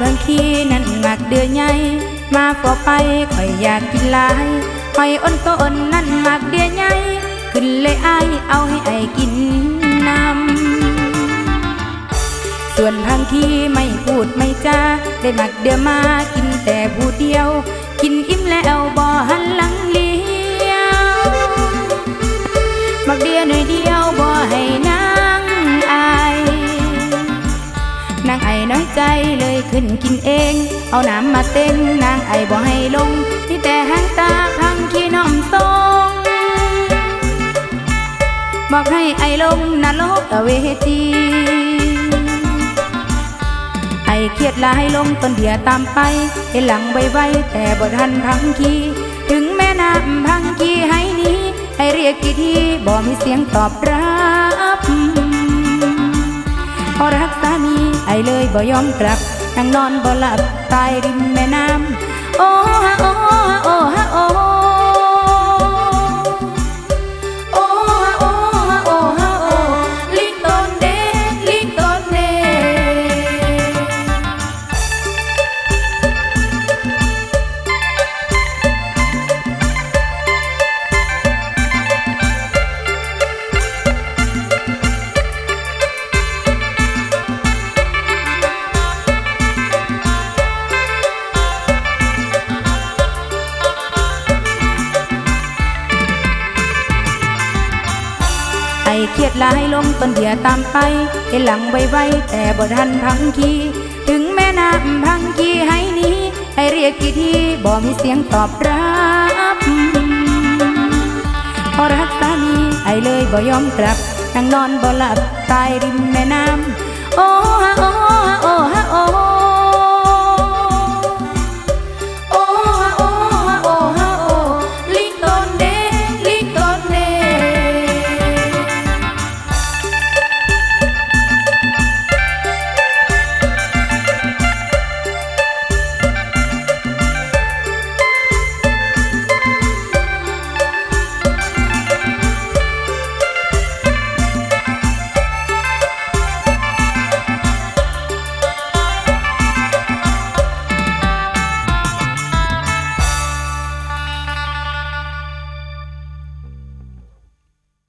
บางทีนั้นมักเดือใหญ่มาพอไปข่อยอยากกินหลายข่อยอ้นก็อ้นนั่นมักเดือใหญ่ขึ้นเลยอเอาให้ไอยกินนำส่วนพังทีไม่พูดไม่จาได้มักเดือมากินแต่ผู้เดียว กินอิ่มแล้วบ่หันหลังลี ใจเลยขึ้นกินเอง เอาน้ำมาเต้นนางไอบ่ให้ลงมีแต่หางตาพังขี้น้องทรงบอกให้ไอลงนรกเวทีไอเครียดลายลงต้นเดียตามไปเห็นหลังไวๆแต่บ่ทันพังคีถึงแม่น้ำพังคีให้นี้ให้เรียกกี่ทีบ่มีเสียงตอบรับพอรักสามี ไอเลยบ่ยอมกลับนั่งนอนบ่หลับตายริมแม่น้ำโอ้ฮะโอ้ฮะโอ้ เครียดลายลงต้นเดียตามไปเห็นหลังไวๆแต่บ่ทันพังคี ถึงแม่น้ำพังคีให้นี้ ให้เรียกกี่ทีบ่มีเสียงตอบรับพอรักสามีไอ้เลยบ่ยอมกลับนั่งนอนบ่หลับตายริมแม่น้ำ